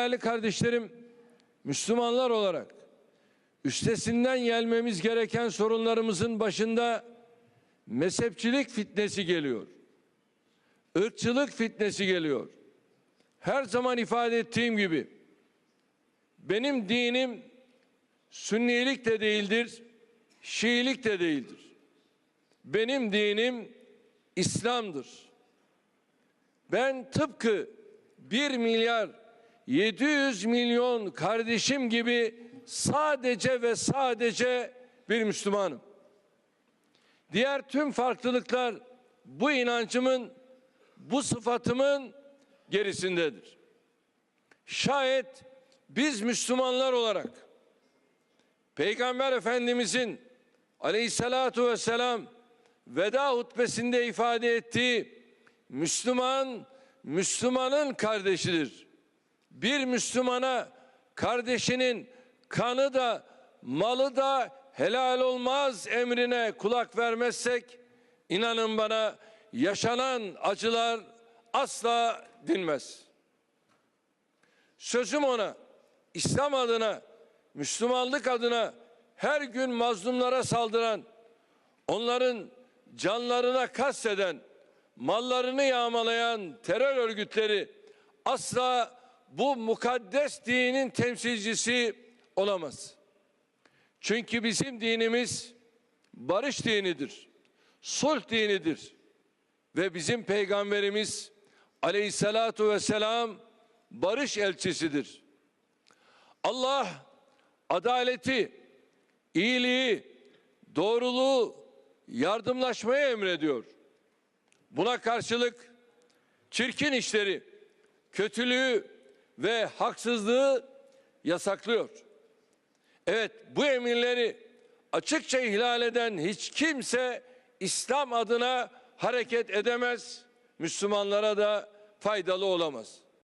Değerli kardeşlerim, Müslümanlar olarak üstesinden gelmemiz gereken sorunlarımızın başında mezhepçilik fitnesi geliyor. Irkçılık fitnesi geliyor. Her zaman ifade ettiğim gibi benim dinim Sünnilik de değildir, Şiilik de değildir. Benim dinim İslam'dır. Ben tıpkı 1 milyar 700 milyon kardeşim gibi sadece ve sadece bir Müslümanım. Diğer tüm farklılıklar bu inancımın, bu sıfatımın gerisindedir. Şayet biz Müslümanlar olarak Peygamber Efendimizin aleyhissalatu vesselam veda hutbesinde ifade ettiği Müslüman, Müslümanın kardeşidir. Bir Müslümana kardeşinin kanı da malı da helal olmaz emrine kulak vermezsek inanın bana yaşanan acılar asla dinmez. Sözüm ona İslam adına, Müslümanlık adına her gün mazlumlara saldıran, onların canlarına kasteden, mallarını yağmalayan terör örgütleri asla bu mukaddes dinin temsilcisi olamaz. Çünkü bizim dinimiz barış dinidir, sulh dinidir ve bizim peygamberimiz aleyhissalatu vesselam barış elçisidir. Allah adaleti, iyiliği, doğruluğu, yardımlaşmayı emrediyor. Buna karşılık çirkin işleri, kötülüğü ve haksızlığı yasaklıyor. Evet bu emirleri açıkça ihlal eden hiç kimse İslam adına hareket edemez, Müslümanlara da faydalı olamaz.